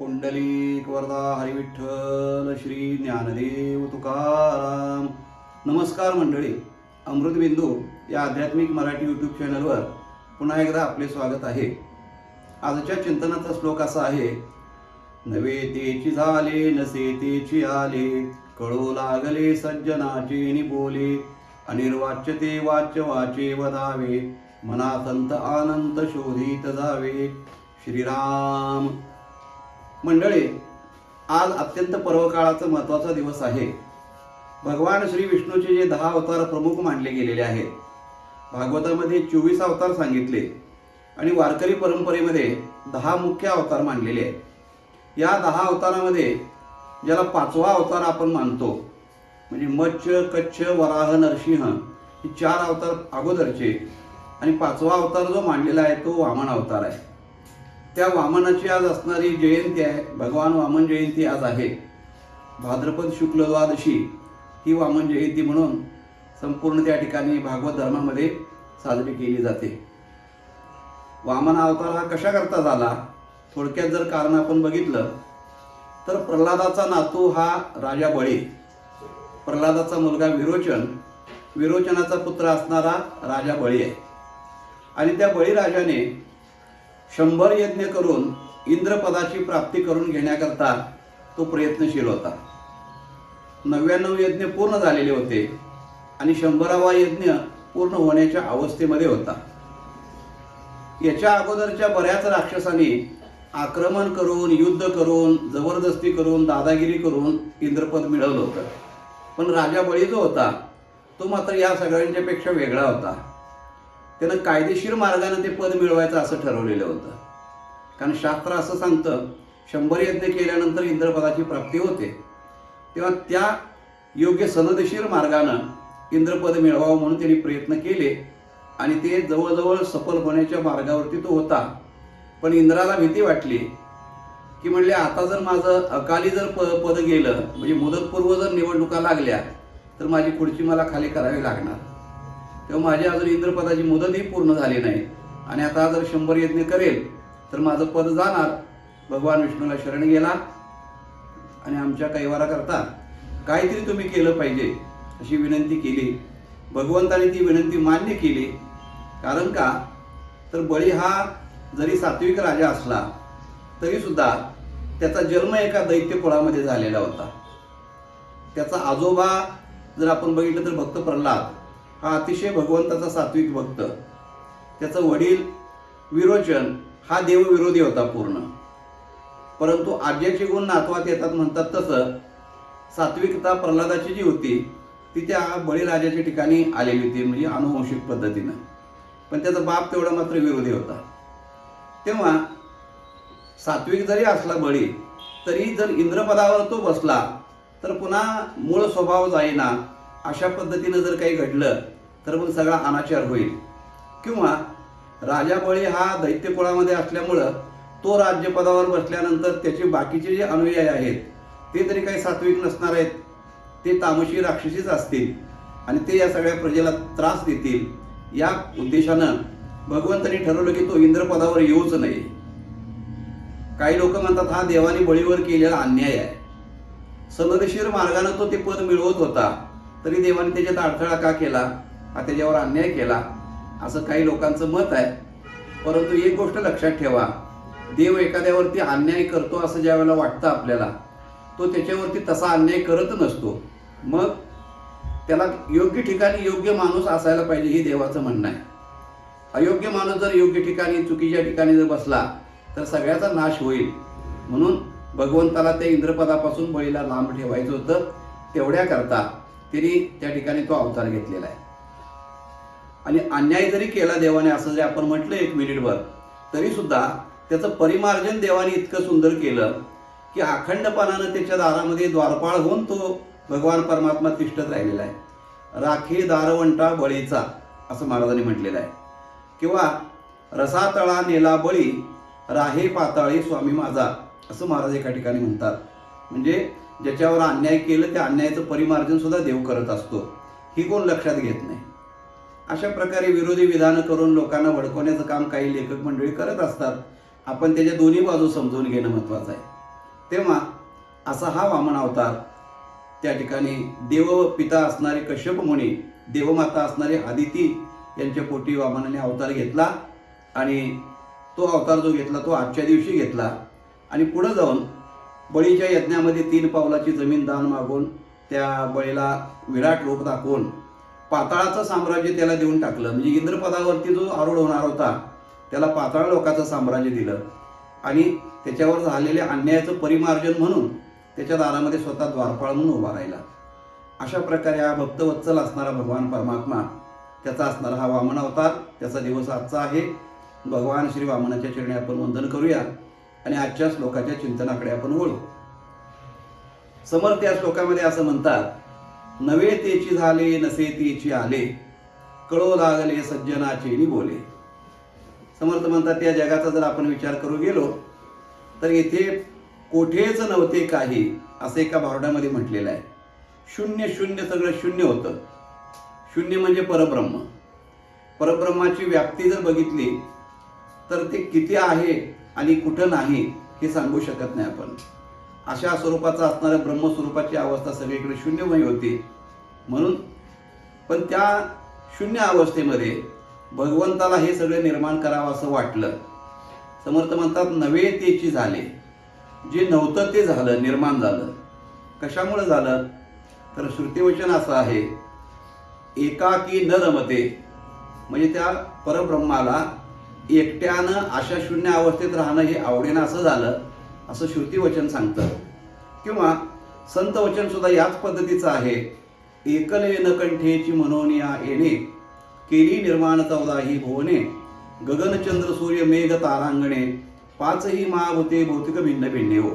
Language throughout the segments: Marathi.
पुंडलिक वरदा हरिविठ्ठल श्री ज्ञानदेव तुकाराम. नमस्कार मंडळी अमृतबिंदू या आध्यात्मिक मराठी यूट्यूब चॅनलवर पुन्हा एकदा आपले स्वागत आहे. आजच्या चिंतनाचा श्लोक असा आहे नवे तेची झाले नसे तेची आले कळू लागले सज्जनाचे निबोले अनिर्वाच्य ते वाच्य वाचे वदावे मनातंत आनंद शोधित जावे श्रीराम मंडळी आज अत्यंत पर्वकाळाचा महत्त्वाचा दिवस आहे. भगवान श्री विष्णूचे जे दहा अवतार प्रमुख मानले गेलेले आहेत. भागवतामध्ये चोवीस अवतार सांगितले आणि वारकरी परंपरेमध्ये दहा मुख्य अवतार मानलेले आहेत. या दहा अवतारामध्ये ज्याला पाचवा अवतार आपण मानतो म्हणजे मच्छ कच्छ वराह नरसिंह हे चार अवतार अगोदरचे आणि पाचवा अवतार जो मांडलेला आहे तो वामन अवतार आहे. त्या वामनाची आज असणारी जयंती आहे. भगवान वामन जयंती आज आहे. भाद्रपद शुक्ल द्वादशी ही वामन जयंती म्हणून संपूर्ण त्या ठिकाणी भागवत धर्मामध्ये साजरी केली जाते. वामन अवतार हा कशाकरता झाला? थोडक्यात जर कारण आपण बघितलं तर प्रल्हादाचा नातू हा राजा बळी. प्रल्हादाचा मुलगा विरोचन. विरोचनाचा पुत्र असणारा राजा बळी आहे. आणि त्या बळीराजाने शंभर यज्ञ करून इंद्रपदाची प्राप्ती करून घेण्याकरता तो प्रयत्नशील होता. नव्याण्णव यज्ञ पूर्ण झालेले होते आणि शंभरावा यज्ञ पूर्ण होण्याच्या अवस्थेमध्ये होता. याच्या अगोदरच्या बऱ्याच राक्षसांनी आक्रमण करून युद्ध करून जबरदस्ती करून दादागिरी करून इंद्रपद मिळवलं होतं. पण राजा बळी जो होता तो मात्र या सगळ्यांच्या पेक्षा वेगळा होता. त्यानं कायदेशीर मार्गाने ते पद मिळवायचं असं ठरवलेलं होतं. कारण शास्त्र असं सांगतं शंभर यज्ञ केल्यानंतर इंद्रपदाची प्राप्ती होते. तेव्हा त्या योग्य सनदेशीर मार्गानं इंद्रपद मिळवावं म्हणून त्यांनी प्रयत्न केले आणि ते जवळजवळ सफल होण्याच्या मार्गावरती तो होता. पण इंद्राला भीती वाटली की म्हणले आता जर माझं अकाली जर प पद गेलं म्हणजे मुदतपूर्व जर निवडणुका लागल्या तर माझी पुढची मला खाली करावी लागणार. तेव्हा माझी अजून इंद्रपदाची मुदतही पूर्ण झाली नाही. आणि आता जर शंभर यज्ञ करेल तर माझं पद जाणार. भगवान विष्णूला शरण गेला आणि आमच्या कैवाराकरता काहीतरी तुम्ही केलं पाहिजे अशी विनंती केली. भगवंताने ती विनंती मान्य केली. कारण का? तर बळी हा जरी सात्विक राजा असला तरीसुद्धा त्याचा जन्म एका दैत्य कुळामध्ये झालेला होता. त्याचा आजोबा जर आपण बघितलं तर भक्त प्रल्हाद हा अतिशय भगवंताचा सात्विक भक्त. त्याचं वडील विरोचन हा देवविरोधी होता पूर्ण. परंतु आज्याचे गुण नातवात येतात म्हणतात तसं सात्विकता प्रल्हादाची जी होती ती त्या बळीराजाच्या ठिकाणी आलेली होती म्हणजे अनुवंशिक पद्धतीनं. पण त्याचा बाप तेवढा मात्र विरोधी होता. तेव्हा सात्विक जरी असला बळी तरी जर इंद्रपदावर तो बसला तर पुन्हा मूळ स्वभाव जाईना अशा पद्धतीनं जर काही घडलं तर मग सगळा अनाचार होईल. किंवा राजा बळी हा दैत्यकुळामध्ये असल्यामुळं तो राज्यपदावर बसल्यानंतर त्याचे बाकीचे जे अनुयायी आहेत ते तरी काही सात्विक नसणार आहेत. ते तामशी राक्षसीच असतील आणि ते या सगळ्या प्रजेला त्रास देतील. या उद्देशानं भगवंतांनी ठरवलं की तो इंद्रपदावर येऊच नाही. काही लोक म्हणतात हा देवाने बळीवर केलेला अन्याय आहे. सनदशीर मार्गानं तो ते पद मिळवत होता. तरी देवाने त्याच्यात अडथळा का केला? हा त्याच्यावर अन्याय केला? असं काही लोकांचं मत आहे. परंतु एक गोष्ट लक्षात ठेवा. देव एखाद्यावरती अन्याय करतो असं ज्या वेळेला वाटतं आपल्याला तो त्याच्यावरती तसा अन्याय करत नसतो. मग त्याला योग्य ठिकाणी योग्य माणूस असायला पाहिजे हे देवाचं म्हणणं आहे. अयोग्य माणूस जर योग्य ठिकाणी चुकीच्या ठिकाणी जर बसला तर सगळ्याचा नाश होईल. म्हणून भगवंताला त्या इंद्रपदापासून बळीला लांब ठेवायचं होतं तेवढ्याकरता. त्यांनी त्या ठिकाणी तो अवतार घेतलेला आहे. आणि अन्याय जरी केला देवाने असं जे आपण म्हटलं एक मिनिटभर तरी सुद्धा त्याचं परिमार्जन देवाने इतकं सुंदर केलं की अखंडपणानं त्याच्या दारामध्ये द्वारपाळ होऊन तो भगवान परमात्मा तिष्ठत राहिलेला आहे. राखी दारवंटा बळीचा असं महाराजांनी म्हटलेलं आहे. किंवा रसातळा नेला बळी राहे पाताळी स्वामी माझा असं महाराज एका ठिकाणी म्हणतात. म्हणजे ज्याच्यावर अन्याय केलं त्या अन्यायाचं परिमार्जन सुद्धा देव करत असतो. ही कोण लक्षात घेत नाही? अशा प्रकारे विरोधी विधानं करून लोकांना भडकवण्याचं काम काही लेखक मंडळी करत असतात. आपण त्याच्या दोन्ही बाजू समजून घेणं महत्त्वाचं आहे. तेव्हा असा हा वामन अवतार त्या ठिकाणी देव पिता असणारे कश्यप मुनी देवमाता असणारे आदिती यांच्या पोटी वामनाने अवतार घेतला आणि तो अवतार जो घेतला तो आजच्या दिवशी घेतला. आणि पुढं जाऊन बळीच्या यज्ञामध्ये तीन पावलाची जमीन दान मागून त्या बळीला विराट रूप दाखवून पाताळाचं साम्राज्य त्याला देऊन टाकलं. म्हणजे इंद्रपदावरती जो आरूढ होणार होता त्याला पाताळ लोकाचं साम्राज्य दिलं. आणि त्याच्यावर झालेल्या अन्यायाचं परिमार्जन म्हणून त्याच्या दारामध्ये स्वतः द्वारपाळ म्हणून उभा राहिला. अशा प्रकारे हा भक्तवत्सल असणारा भगवान परमात्मा त्याचा असणारा हा वामन अवतार त्याचा दिवस आजचा आहे. भगवान श्री वामनाच्या चरणी आपण वंदन करूया. आणि आजच्या श्लोकाच्या चिंतनाकडे आपण वळू. समर्थ या श्लोकामध्ये असं म्हणतात नवे तेची झाले नसे तेची आले कळो लागले सज्जनाचे बोले. समर्थ म्हणतात या जगाचा जर आपण विचार करू गेलो तर येथे कोठेच नव्हते काही असं एका भावड्यामध्ये म्हटलेलं आहे. शून्य शून्य सगळं शून्य होतं. शून्य म्हणजे परब्रह्म. परब्रह्माची व्याप्ती जर बघितली तर ते किती आहे? आणि कुठं नाही हे सांगू शकत नाही आपण. अशा स्वरूपाचा असणाऱ्या ब्रह्मस्वरूपाची अवस्था सगळीकडे शून्यमयी होती. म्हणून पण त्या शून्य अवस्थेमध्ये भगवंताला हे सगळे निर्माण करावं असं वाटलं. समर्थ म्हणतात नवे तेची झाले. जे नव्हतं ते झालं निर्माण झालं. कशामुळे झालं? तर श्रुतिवचन असं आहे एकाकी न रमते. म्हणजे त्या परब्रह्माला एकट्यानं अशा शून्य अवस्थेत राहणं हे आवडेनं असं झालं असं श्रुतीवचन सांगतं. किंवा संत वचन सुद्धा याच पद्धतीचं आहे. एकले न कंठेची मनोनिया येणे केली निर्माण चौदाही भुवने गगनचंद्र सूर्य मेघ तारांगणे पाचही महाभूते भौतिक भिन्न भिन्ने हो.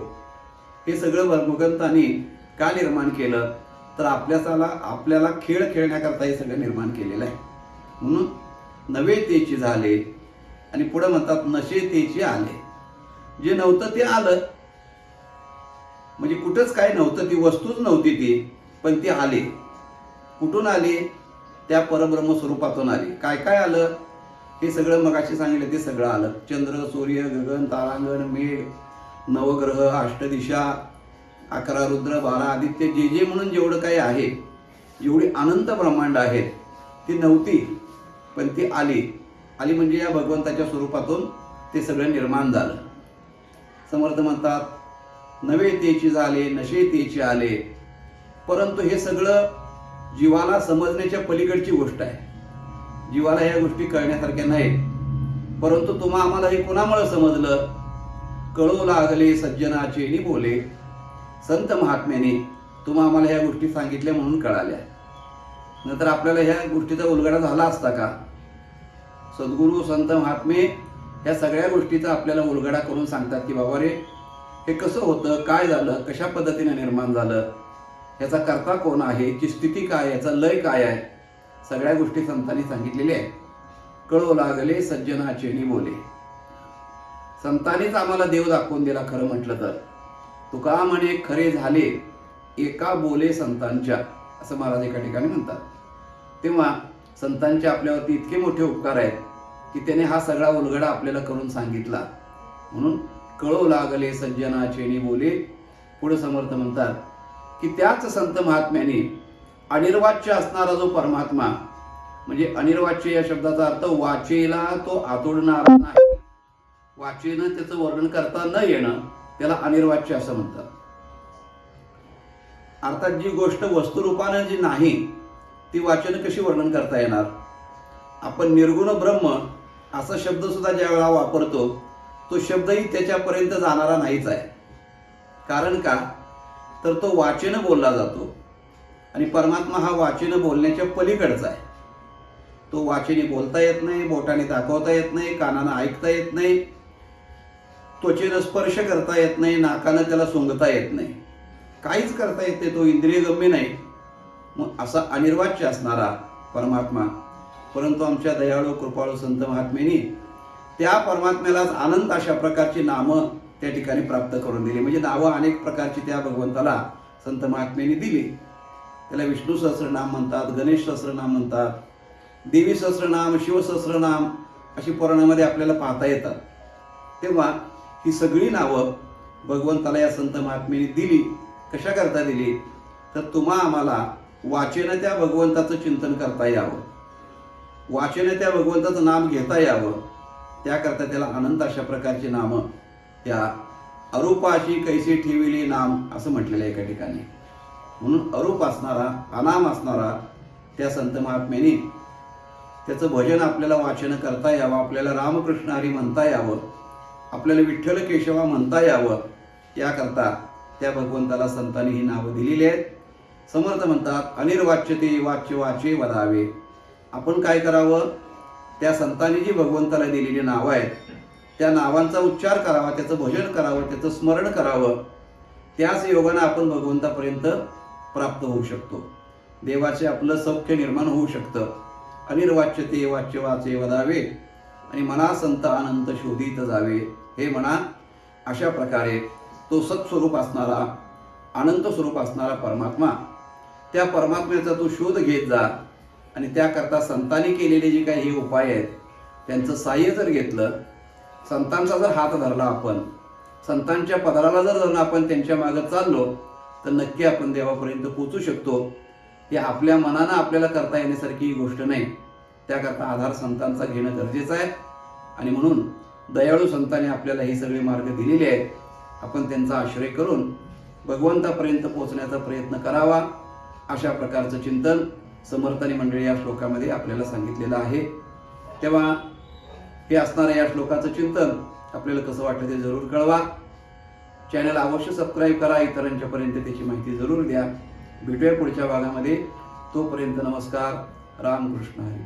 हे सगळं भगवंतानी का निर्माण केलं? तर आपल्याला आपल्याला खेळ खेळण्याकरता हे सगळं निर्माण केलेलं आहे. म्हणून नवे तेची झाले आणि पुढे म्हणतात नशे तेची आले. जे नव्हतं ते आलं. म्हणजे कुठंच काय नव्हतं ती वस्तूच नव्हती ती पण ती आली. कुठून आली? त्या परब्रह्म स्वरूपातून आली. काय काय आलं? हे सगळं मगाशी सांगितलं ते सगळं आलं. चंद्र सूर्य गगन तारांगण मेघ नवग्रह अष्टदिशा अकरा रुद्र बारा आदित्य जे जे म्हणून जेवढं काही आहे जेवढी अनंत ब्रह्मांड आहेत ती नव्हती पण ती आली. आली म्हणजे या भगवंताच्या स्वरूपातून ते सगळं निर्माण झालं. समर्थ म्हणतात नवे तेची झाले नशे तेची आले. परंतु हे सगळं जीवाला समजण्याच्या पलीकडची गोष्ट आहे. जीवाला ह्या गोष्टी कळण्यासारख्या नाहीत. परंतु तुम्हा आम्हाला हे कुणामुळे समजलं? कळू लागले सज्जनाचे नि बोले संत महात्म्याने तुम्हा आम्हाला ह्या गोष्टी सांगितल्या म्हणून कळाल्या. नंतर आपल्याला ह्या गोष्टीचा उलगडा झाला असता का? सद्गुरू संत महात्मे ह्या सगळ्या गोष्टीचा आपल्याला उलगडा करून सांगतात की बाबा रे हे कसं होतं काय झालं कशा पद्धतीने निर्माण झालं याचा कर्ता कोण आहे याची स्थिती काय याचा लय काय आहे सगळ्या गोष्टी संतांनी सांगितलेल्या आहेत. कळो लागले सज्जनाचे बोले. संतांनीच आम्हाला देव दाखवून दिला खरं म्हटलं तर. तुका म्हणे खरे झाले एका बोले संतांच्या असं महाराज एका ठिकाणी म्हणतात. तेव्हा संतांचे आपल्यावरती इतके मोठे उपकार आहेत की त्याने हा सगळा उलगडा आपल्याला करून सांगितला. म्हणून कळो लागले सज्जनाचे चेणी बोले पुढे समर्थ म्हणतात की त्याच संत महात्म्याने अनिर्वाच्य असणारा जो परमात्मा म्हणजे अनिर्वाच्य या शब्दाचा अर्थ वाचेला तो आतोडणारा नाही. वाचेनं त्याचं वर्णन करता न येणं त्याला अनिर्वाच्य असं म्हणतात. अर्थात जी गोष्ट वस्तुरूपानं जी नाही ती वाचन कशी वर्णन करता येणार? आपण निर्गुण ब्रह्म असा शब्दसुद्धा ज्या वेळा वापरतो तो शब्दही त्याच्यापर्यंत जाणारा नाहीच आहे. कारण का? तर तो वाचेनं बोलला जातो. आणि परमात्मा हा वाचेनं बोलण्याच्या पलीकडचा आहे. तो वाचेने बोलता येत नाही बोटाने दाखवता येत नाही कानानं ऐकता येत नाही त्वचेनं स्पर्श करता येत नाही नाकानं त्याला सुंगता येत नाही. काहीच करता येत नाही तो इंद्रियगम्य नाही. मग असा अनिर्वाच्य असणारा परमात्मा परंतु आमच्या दयाळू कृपाळू संत महात्मेनी त्या परमात्म्यालाच आनंद अशा प्रकारची नामं त्या ठिकाणी प्राप्त करून दिली. म्हणजे नावं अनेक प्रकारची त्या भगवंताला संत महात्म्यांनी दिली. त्याला विष्णू सहस्रनाम म्हणतात गणेश सहस्रनाम म्हणतात देवी सहस्रनाम शिवसहस्रनाम अशी पुराणामध्ये आपल्याला पाहता येतात. तेव्हा ही सगळी नावं भगवंताला या संत महात्म्यांनी दिली. कशा करता दिली? तर तुम्हा आम्हाला वाचेनं त्या भगवंताचं चिंतन करता यावं. वाचेनं त्या भगवंताचं नाम घेता यावं. त्याकरता त्याला अनंत अशा प्रकारची नामं त्या अरूपाशी कैसी ठेविली नाम असं म्हटलेलं आहे एका ठिकाणी. म्हणून अरूप असणारा अनाम असणारा त्या संत महात्म्याने त्याचं भजन आपल्याला वाचन करता यावं आपल्याला रामकृष्ण हरी म्हणता यावं आपल्याला विठ्ठल केशवा म्हणता यावं याकरता त्या भगवंताला संतांनी ही नावं दिलेली आहेत. समर्थ म्हणतात अनिर्वाच्य ते वाच्य वाचे वदावे आपण काय करावं? त्या संतांनी जी भगवंताला दिलेली नावं आहेत त्या नावांचा उच्चार करावा त्याचं भजन करावं त्याचं स्मरण करावं त्याच योगानं आपण भगवंतापर्यंत प्राप्त होऊ शकतो. देवाचे आपलं सौख्य निर्माण होऊ शकतं. अनिर्वाच्य ते वाच्य वाचे वदावे आणि मना संत अनंत शोधित जावे. हे म्हणा अशा प्रकारे तो सत्स्वरूप असणारा अनंत स्वरूप असणारा परमात्मा त्या परमात्म्याचा तू शोध घेत जा. आणि त्याकरता संतांनी केलेले जे काही हे उपाय आहेत त्यांचं साह्य जर घेतलं संतांचा जर हात धरला आपण संतांच्या पदराला जर धरून आपण त्यांच्या मागे चाललो तर नक्की आपण देवापर्यंत पोचू शकतो. हे आपल्या मनानं आपल्याला करता येण्यासारखी ही गोष्ट नाही. त्याकरता आधार संतांचा घेणं गरजेचं आहे. आणि म्हणून दयाळू संतांनी आपल्याला हे सगळे मार्ग दिलेले आहेत. आपण त्यांचा आश्रय करून भगवंतापर्यंत पोचण्याचा प्रयत्न करावा. अशा प्रकारचं चिंतन समर्थानी मंडळी या श्लोकामध्ये आपल्याला सांगितलेलं आहे. तेव्हा हे असणारं या श्लोकाचं चिंतन आपल्याला कसं वाटतं ते जरूर कळवा. चॅनल अवश्य सबस्क्राईब करा इतरांच्यापर्यंत त्याची माहिती जरूर द्या. भेटूया पुढच्या भागामध्ये. तोपर्यंत नमस्कार. रामकृष्ण हरी.